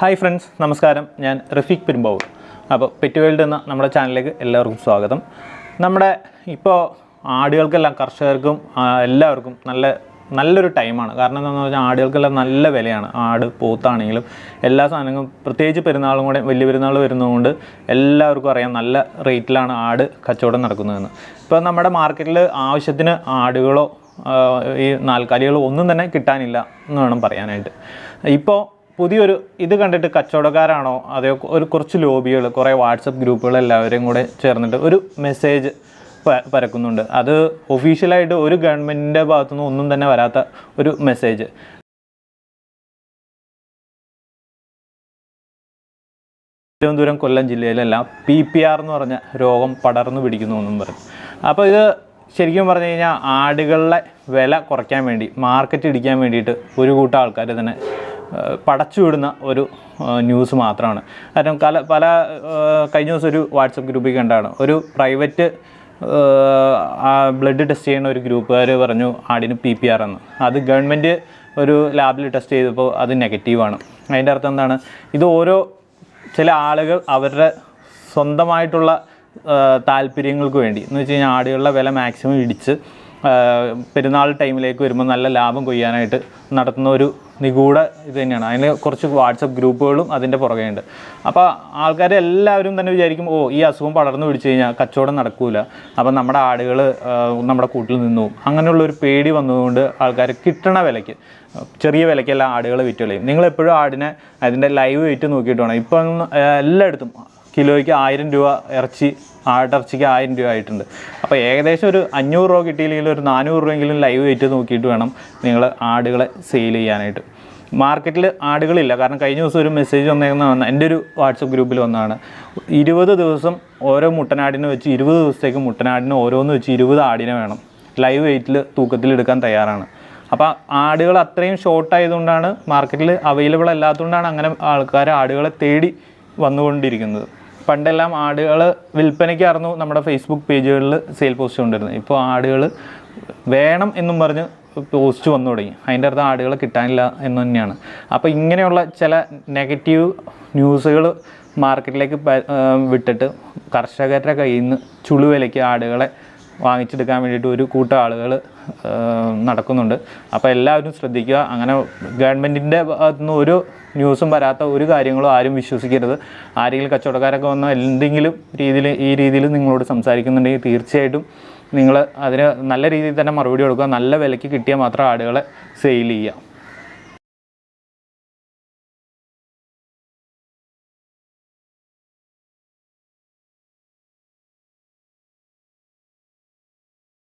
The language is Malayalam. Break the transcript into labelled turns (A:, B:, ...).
A: ഹായ് ഫ്രണ്ട്സ് നമസ്കാരം. ഞാൻ റഫീഖ് പെരുമ്പാവൂർ. അപ്പോൾ പെറ്റ് വേൾഡ് എന്ന നമ്മുടെ ചാനലിലേക്ക് എല്ലാവർക്കും സ്വാഗതം. നമ്മുടെ ഇപ്പോൾ ആടുകൾക്കെല്ലാം കർഷകർക്കും എല്ലാവർക്കും നല്ല നല്ലൊരു ടൈമാണ്. കാരണം എന്താണെന്ന് പറഞ്ഞാൽ ആടുകൾക്കെല്ലാം നല്ല വിലയാണ്. ആട് പോത്താണെങ്കിലും എല്ലാ സാധനങ്ങളും പ്രത്യേകിച്ച് പെരുന്നാളും കൂടെ വലിയ പെരുന്നാൾ വരുന്നതുകൊണ്ട് എല്ലാവർക്കും അറിയാം നല്ല റേറ്റിലാണ് ആട് കച്ചവടം നടക്കുന്നതെന്ന്. ഇപ്പോൾ നമ്മുടെ മാർക്കറ്റിൽ ആവശ്യത്തിന് ആടുകളോ ഈ നാൽക്കാലികളോ ഒന്നും തന്നെ കിട്ടാനില്ല എന്ന് വേണം പറയാനായിട്ട്. ഇപ്പോൾ പുതിയൊരു ഇത് കണ്ടിട്ട് കച്ചവടക്കാരാണോ? അതോ ഒരു കുറച്ച് ലോബികൾ കുറേ വാട്സപ്പ് ഗ്രൂപ്പുകൾ എല്ലാവരെയും കൂടെ ചേർന്നിട്ട് ഒരു മെസ്സേജ് പരക്കുന്നുണ്ട്. അത് ഒഫീഷ്യലായിട്ട് ഒരു ഗവൺമെന്റിന്റെ ഭാഗത്തുനിന്ന് ഒന്നും തന്നെ വരാത്ത ഒരു മെസ്സേജ് തിരുവനന്തപുരം കൊല്ലം ജില്ലയിലെല്ലാം പി പി ആർ എന്ന് പറഞ്ഞ രോഗം പടർന്നു പിടിക്കുന്നു എന്നും പറഞ്ഞു. അപ്പോൾ ഇത് ശരിക്കും പറഞ്ഞു കഴിഞ്ഞാൽ ആടുകളുടെ വില കുറയ്ക്കാൻ വേണ്ടി മാർക്കറ്റ് ഇടിക്കാൻ വേണ്ടിയിട്ട് ഒരു കൂട്ടം ആൾക്കാർ തന്നെ പടച്ചുവിടുന്ന ഒരു ന്യൂസ് മാത്രമാണ് കാരണം പല പല കഴിഞ്ഞ ദിവസം ഒരു വാട്സപ്പ് ഗ്രൂപ്പിൽ കണ്ടാണ്. ഒരു പ്രൈവറ്റ് ബ്ലഡ് ടെസ്റ്റ് ചെയ്യുന്ന ഒരു ഗ്രൂപ്പുകാർ പറഞ്ഞു ആടിന് പി പി ആർ എന്ന്. അത് ഗവൺമെന്റ് ഒരു ലാബിൽ ടെസ്റ്റ് ചെയ്തപ്പോൾ അത് നെഗറ്റീവാണ് അതിന്റെ അർത്ഥം എന്താണ്? ഇത് ഓരോ ചില ആളുകൾ അവരുടെ സ്വന്തമായിട്ടുള്ള താല്പര്യങ്ങൾക്ക് വേണ്ടി. എന്ന് വെച്ച് കഴിഞ്ഞാൽ ആടുകളുടെ വില മാക്സിമം ഇടിച്ച് പെരുന്നാൾ ടൈമിലേക്ക് വരുമ്പോൾ നല്ല ലാഭം കൊയ്യാനായിട്ട് നടത്തുന്ന ഒരു നിഗൂഢ ഇത് തന്നെയാണ്. അതിന് കുറച്ച് വാട്സപ്പ് ഗ്രൂപ്പുകളും അതിന്റെ പുറകെയുണ്ട്. അപ്പോൾ ആൾക്കാർ എല്ലാവരും തന്നെ വിചാരിക്കും ഓ ഈ അസുഖം പടർന്നു പിടിച്ചു കഴിഞ്ഞാൽ കച്ചവടം നടക്കൂല. അപ്പം നമ്മുടെ ആടുകൾ നമ്മുടെ കൂട്ടിൽ നിന്നു അങ്ങനെയുള്ള ഒരു പേടി വന്നതുകൊണ്ട് ആൾക്കാർ കിട്ടണ വിലയ്ക്ക് ചെറിയ വിലയ്ക്കെല്ലാം ആടുകളെ വിറ്റുകളയും നിങ്ങൾ എപ്പോഴും ആടിനെ അതിന്റെ ലൈവ് വെയിറ്റ് നോക്കിയിട്ട് വേണം. ഇപ്പം എല്ലായിടത്തും കിലോയ്ക്ക് ആയിരം രൂപ ഇറച്ചി ആടിറച്ചിക്ക് ആയിരം രൂപ ആയിട്ടുണ്ട്. അപ്പോൾ ഏകദേശം ഒരു അഞ്ഞൂറ് രൂപ കിട്ടിയില്ലെങ്കിൽ ഒരു നാനൂറ് രൂപയെങ്കിലും ലൈവ് വെയിറ്റ് നോക്കിയിട്ട് വേണം നിങ്ങൾ ആടുകളെ സെയിൽ ചെയ്യാനായിട്ട്. മാർക്കറ്റിൽ ആടുകളില്ല. കാരണം കഴിഞ്ഞ ദിവസം ഒരു മെസ്സേജ് വന്നേക്കുന്ന എന്റെ ഒരു വാട്സപ്പ് ഗ്രൂപ്പിൽ വന്നതാണ്. ഇരുപത് ദിവസം ഓരോ മുട്ടനാടിനെ വെച്ച് ഇരുപത് ദിവസത്തേക്ക് മുട്ടനാടിനെ ഓരോന്ന് വെച്ച് ഇരുപത് ആടിനെ വേണം. ലൈവ് വെയിറ്റിൽ തൂക്കത്തിലെടുക്കാൻ തയ്യാറാണ്. അപ്പോൾ ആടുകൾ അത്രയും ഷോർട്ട് ആയതുകൊണ്ടാണ് മാർക്കറ്റിൽ അവൈലബിൾ അല്ലാത്തതുകൊണ്ടാണ് അങ്ങനെ ആൾക്കാർ ആടുകളെ തേടി വന്നുകൊണ്ടിരിക്കുന്നത്. പണ്ടെല്ലാം ആടുകൾ വിൽപ്പനയ്ക്കായിരുന്നു നമ്മുടെ ഫേസ്ബുക്ക് പേജുകളിൽ സെയിൽ പോസ്റ്റ് കൊണ്ടിരുന്നത്. ഇപ്പോൾ ആടുകൾ വേണം എന്നും പറഞ്ഞ് പോസ്റ്റ് വന്നു തുടങ്ങി. അതിന്റെ അർത്ഥം ആടുകൾ കിട്ടാനില്ല എന്ന് തന്നെയാണ്. അപ്പോൾ ഇങ്ങനെയുള്ള ചില നെഗറ്റീവ് ന്യൂസുകൾ മാർക്കറ്റിലേക്ക് വിട്ടിട്ട് കർഷകരുടെ കയ്യിൽ നിന്ന് ചുളുവിലേക്ക് ആടുകളെ വാങ്ങിച്ചെടുക്കാൻ വേണ്ടിയിട്ട് ഒരു കൂട്ടം ആളുകൾ നടക്കുന്നുണ്ട്. അപ്പോൾ എല്ലാവരും ശ്രദ്ധിക്കുക. അങ്ങനെ ഗവൺമെന്റിന്റെ ഭാഗത്തുനിന്ന് ഒരു ന്യൂസും വരാത്ത ഒരു കാര്യങ്ങളും ആരും വിശ്വസിക്കരുത്. ആരെങ്കിലും കച്ചവടക്കാരൊക്കെ വന്ന എന്തെങ്കിലും രീതിയിൽ ഈ രീതിയിൽ നിങ്ങളോട് സംസാരിക്കുന്നുണ്ടെങ്കിൽ തീർച്ചയായിട്ടും നിങ്ങൾ അതിന് നല്ല രീതിയിൽ തന്നെ മറുപടി കൊടുക്കുക. നല്ല വിലയ്ക്ക് കിട്ടിയാൽ മാത്രം ആടുകളെ സെയിൽ ചെയ്യുക.